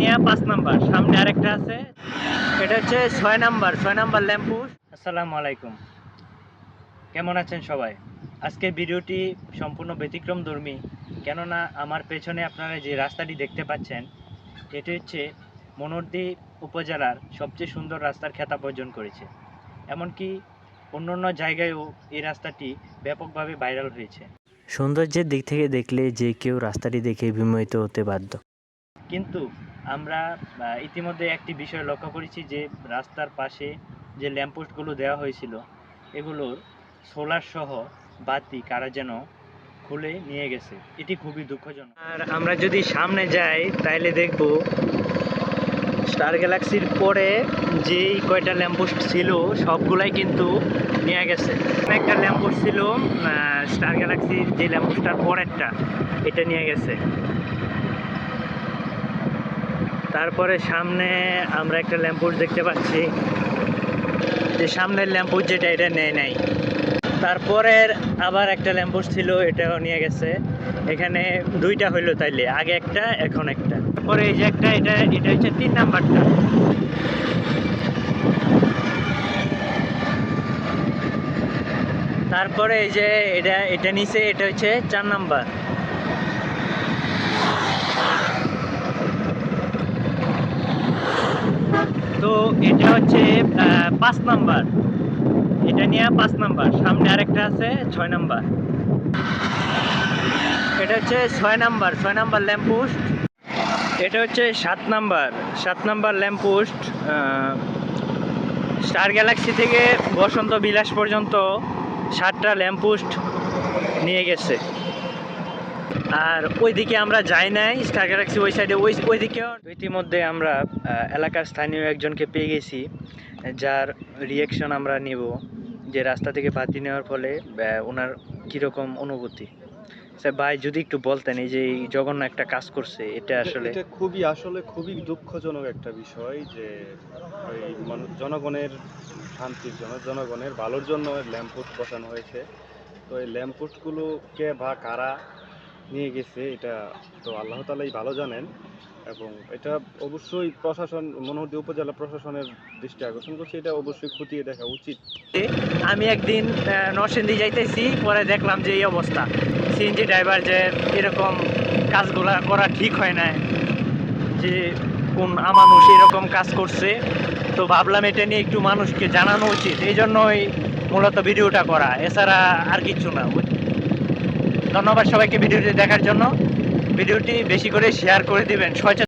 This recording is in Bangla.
নিয়ে পাঁচ নাম্বার সামনে আরেকটা আছে। এটা হচ্ছে ছয় নাম্বার ছয় নাম্বার ল্যাম্পুস আসসালামু আলাইকুম। কেমন আছেন সবাই? আজকের ভিডিওটি সম্পূর্ণ ব্যতিক্রম ধর্মী কেননা আমার পেছনে আপনারা যে রাস্তাটি দেখতে পাচ্ছেন এটি হচ্ছে মনোরদি উপজেলার সবচেয়ে সুন্দর রাস্তার খেতাব অর্জন করেছে। এমনকি অন্য অন্য জায়গায়ও এই রাস্তাটি ব্যাপকভাবে ভাইরাল হয়েছে। সৌন্দর্যের দিক থেকে দেখলে যে কেউ রাস্তাটি দেখে বিমোহিত হতে বাধ্য। কিন্তু আমরা ইতিমধ্যে একটি বিষয় লক্ষ্য করেছি যে রাস্তার পাশে যে ল্যাম্পপোস্টগুলো দেওয়া হয়েছিল, এগুলোর সোলার সহ বাতি কারা যেন খুলে নিয়ে গেছে। এটি খুবই দুঃখজনক। আর আমরা যদি সামনে যাই তাহলে দেখব স্টার গ্যালাক্সির পরে যেই কয়টা ল্যাম্পপোস্ট ছিল, সবগুলাই কিন্তু নিয়ে গেছে। একটা ল্যাম্পপোস্ট ছিল স্টার গ্যালাক্সির যে ল্যাম্পপোস্টটার পরেরটা, এটা নিয়ে গেছে। তারপরে সামনে আমরা একটা ল্যাম্পপোস্ট দেখতে পাচ্ছি। যে সামনের ল্যাম্পপোস্ট যেটা, এটা নেয় নাই। তারপরের আবার একটা ল্যাম্পপোস্ট ছিল, এটাও নিয়ে গেছে। এখানে দুইটা হইল তাইলে, আগে একটা, এখন একটা। তারপরে এই যে একটা, এটা এটা হচ্ছে তিন নাম্বারটা। তারপরে এই যে এটা এটা নিচে, এটা হচ্ছে চার নাম্বার তো এটা হচ্ছে আহ, পাঁচ নাম্বার। এটা নিয়ে পাঁচ নাম্বার। সামনে আরেকটা আছে, ছয় নাম্বার। এটা হচ্ছে ছয় নাম্বার ছয় নাম্বার ল্যাম্পপোস্ট এটা হচ্ছে সাত নাম্বার সাত নাম্বার ল্যাম্পপোস্ট স্টার গ্যালাক্সি থেকে বসন্ত বিলাস পর্যন্ত সাতটা ল্যাম্পপোস্ট নিয়ে গেছে। আর ওইদিকে আমরা যাই নাই স্টার গ্যালাক্সি ওই সাইডে ওই ওইদিকেও ইতিমধ্যে আমরা এলাকার স্থানীয় একজনকে পেয়ে গেছি। যার রিয়েকশন আমরা নেব যে রাস্তা থেকে বাতি নেওয়ার ফলে ওনার কীরকম অনুভূতি? স্যার ভাই যদি একটু বলতেন এই যে এই জঘন্য একটা কাজ করছে এটা আসলে এটা খুবই আসলে খুবই দুঃখজনক একটা বিষয় যে ওই জনগণের শান্তির জন্য জনগণের ভালোর জন্য ল্যাম্পপোস্ট বসানো হয়েছে। তো এই ল্যাম্পপোস্টগুলো কে বা কারা নিয়ে গেছে এটা তো আল্লাহ তালাই ভালো জানেন। এবং এটা অবশ্যই প্রশাসন, মনোহরদী উপজেলা প্রশাসনের দৃষ্টি আকর্ষণ করছে, এটা অবশ্যই খতিয়ে দেখা উচিত। আমি একদিন নরসিংদী যাইতেছি, পরে দেখলাম যে এই অবস্থা। সিএনজি ড্রাইভার যে এরকম কাজগুলা করা ঠিক হয় না যে কোন আমানুষ এরকম কাজ করছে, তো ভাবলাম এটা নিয়ে একটু মানুষকে জানানো উচিত। এই জন্যই মূলত ভিডিওটা করা, এছাড়া আর কিছু না। ধন্যবাদ সবাইকে ভিডিওটি দেখার জন্য। ভিডিওটি বেশি করে শেয়ার করে দিবেন।